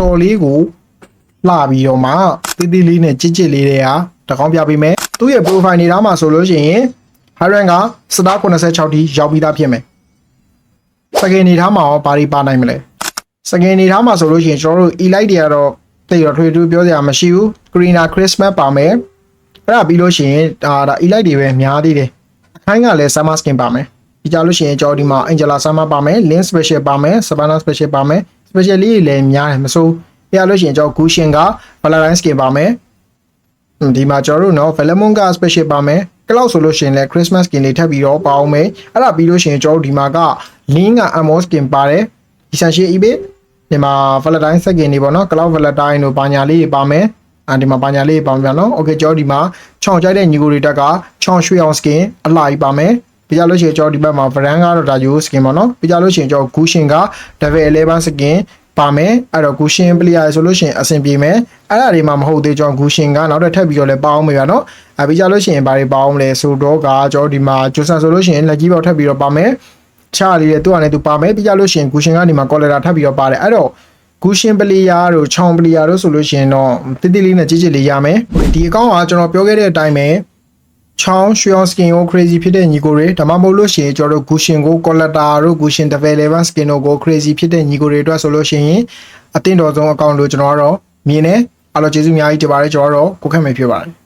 တော်လေးကိုလှပြီးတော့မှတေးသေးလေးနဲ့ကြစ်ကြစ်လေးတွေဟာတကောင်းပြပေးမယ်သူ့ရဲ့ profile နေသားမှာဆိုလို့ရှိရင် high rank ကစတာ86တီရောက်ပြီးသားဖြစ်မယ်စကင်နေသားမှာရောဘာတွေပါနိုင်မလဲစကင်နေသားမှာဆိုလို့ရှိရင်ကျွန်တော်တို့ elite တွေကတော့တိတ်တော့ထွေထူးပြောစရာမရှိဘူး greener christmas ပါမယ်အဲ့ဒါပြီးလို့ရှိရင်ဒါဒါ elite တွေပဲများသေးတယ်အခိုင်းကလည်း summer skin ပါမယ်ဒီကြလို့ရှိရင်ကျွန်တော်ဒီမှာ angela summer ပါမယ် link special ပါမယ် savannah special ပါမယ် special လေးတွေလည်းများတယ်မစိုးပြလို့ရှိရင်ကျွန်တော် cushion က valentine skin ပါမယ်ဟွန်းဒီမှာကျွန်တော်တို့နော် Velemon က special ပါမယ် cloud ဆိုလို့ရှိရင်လည်း Christmas skin လေးထပ်ပြီးတော့ပါအောင်မယ်အဲ့ဒါပြီးလို့ရှိရင်ကျွန်တော်တို့ဒီမှာက link က ammo skin ပါတယ် essential eBay ဒီမှာ Valentine skin တွေပေါ့နော် cloud Valentine တို့ပါညာလေးတွေပါမယ်အာဒီမှာပါညာလေးတွေပါမယ်နော် okay ကျွန်တော်ဒီမှာချောင်းကြိုက်တဲ့ညီကိုတွေတက်ကချောင်းရွှေအောင် skin အလှကြီးပါမယ် ပြကြလို့ရှိရင်ကျွန်တော်ဒီဘက်မှာ brand ကတော့ဒါ Yo skin ပေါ့နော်ပြကြလို့ရှိရင်ကျွန်တော် Gushin က level 11 skin ပါမယ်အဲ့တော့ Gushin player ဆိုလို့ရှိရင်အဆင်ပြေမယ်အဲ့ဒါတွေမှမဟုတ်သေးကျွန်တော် Gushin ကနောက်ထပ်ထပ်ပြီးတော့လည်းပါအောင်မယ်ဗျာနော်အပြကြလို့ရှိရင်ဘာတွေပါအောင်မလဲဆိုတော့ကကျွန်တော်ဒီမှာ Josan ဆိုလို့ရှိရင်လက်ကြီးပေါက်ထပ်ပြီးတော့ပါမယ်ချားလေးတဲ့သူကလည်းသူပါမယ်ပြကြလို့ရှိရင် Gushin ကနေမှာ Colera ထပ်ပြီးတော့ပါတယ်အဲ့တော့ဂူရှင်ပလီယာတို့ချောင်ပလီယာတို့ဆိုလို့ရှိရင်တော့တိတိလေးနဲ့ကြီးကြီးလေးရမယ်ဒီအကောင့်ကကျွန်တော်ပြောခဲ့တဲ့အတိုင်းပဲ ချောင်းရွှေအောင် skin ကို crazy ဖြစ်တဲ့ညီကိုတွေဒါမှမဟုတ်လို့ရှိရင်ကျွန်တော်တို့ဂူရှင်ကို collector တို့ဂူရှင် developer skin တို့ကို crazy ဖြစ်တဲ့ညီကိုတွေအတွက်ဆိုလို့ရှိရင်အတင်းတော်ဆုံးအကောင့်လို့ကျွန်တော်ကတော့မြင်တယ်အားလုံးကျေးဇူးအများကြီးတင်ပါတယ်ကျွန်တော်ကတော့ကိုခက်မယ်ဖြစ်ပါတယ်